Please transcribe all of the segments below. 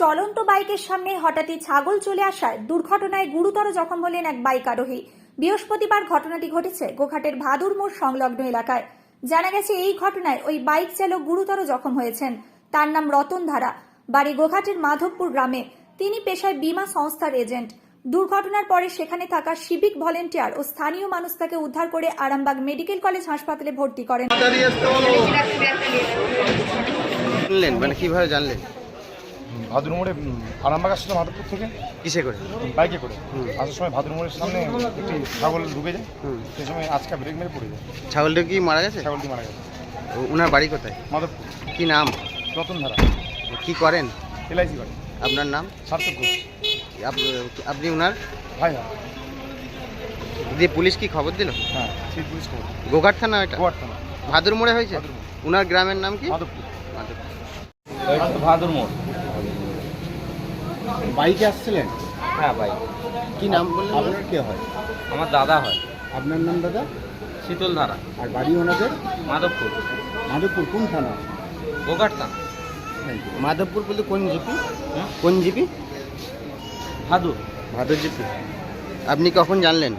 চলন্ত বাইকের সামনে হঠাৎই ছাগল চলে আসায় দুর্ঘটনায় গুরুতর জখম হলেন এক বাইক আরোহী। বৃহস্পতিবার ঘটনাটি ঘটেছে গোঘাটের ভাদুর মোড় সংলগ্ন এলাকায়। জানা গেছে এই ঘটনায় ওই বাইক চালক গুরুতর জখম হয়েছেন। তার নাম রতন ধারা। বাড়ি গোঘাটের মাধবপুর গ্রামে। তিনি পেশায় বীমা সংস্থার এজেন্ট। দুর্ঘটনার পরে সেখানে থাকা সিভিক ভলেন্টিয়ার ও স্থানীয় মানুষ তাকে উদ্ধার করে আরামবাগ মেডিকেল কলেজ হাসপাতালে ভর্তি করেন। জানলেন মানে কীভাবে জানলেন? ভাদুর মোড়ে আরামবাগ আসছিলাম মাধবপুর থেকে কিসে করে? বাইকে করে। হুম। আসার সময় ভাদুর মোড়ের সামনে একটি ছাগল ঢুকে যায় হুম। সেই সময় আজকা ব্রেক মেরে পড়ে যায়। ছাগলটা কি মারা গেছে? ছাগলটি মারা গেছে। ও- ওনার বাড়ি কোথায়? মাধবপুর। কি নাম? রতন ধারা কি করেন? এলআইসি বাড়ি আপনার নাম? সার্থক ঘোষ। আপনি ওনার ভাই দিয়ে পুলিশ কি খবর দিল? হ্যাঁ পুলিশ খবর। গোঘাট থানা এটা? গোয়ার থানা। ভাদুর মোড়ে হয়েছে ওনার গ্রামের নাম কি? মাধবপুর। মাধবপুর। ভাদুর মোড় বাইকে আসছিলেন? হ্যাঁ ভাই। কি নাম বললেন? আপনার কে হয়? আমার দাদা হয়। আপনার নাম দাদা? শীতল ধারা আর বাড়ি ওনাদের? মাধবপুর। মাধবপুর কোন থানা? গোঘাটতাম মাধবপুর বলতে কোন জিপি? কোন জিপি? ভাদুর। ভাদুর জিপি। আপনি কখন জানলেন?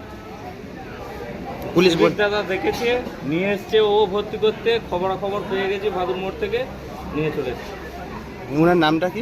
পুলিশ দাদা দেখেছে নিয়ে এসছে ও ভর্তি করতে খবরাখবর পেয়ে গেছি ভাদুর মোড় থেকে নিয়ে চলেছে ওনার নামটা কি?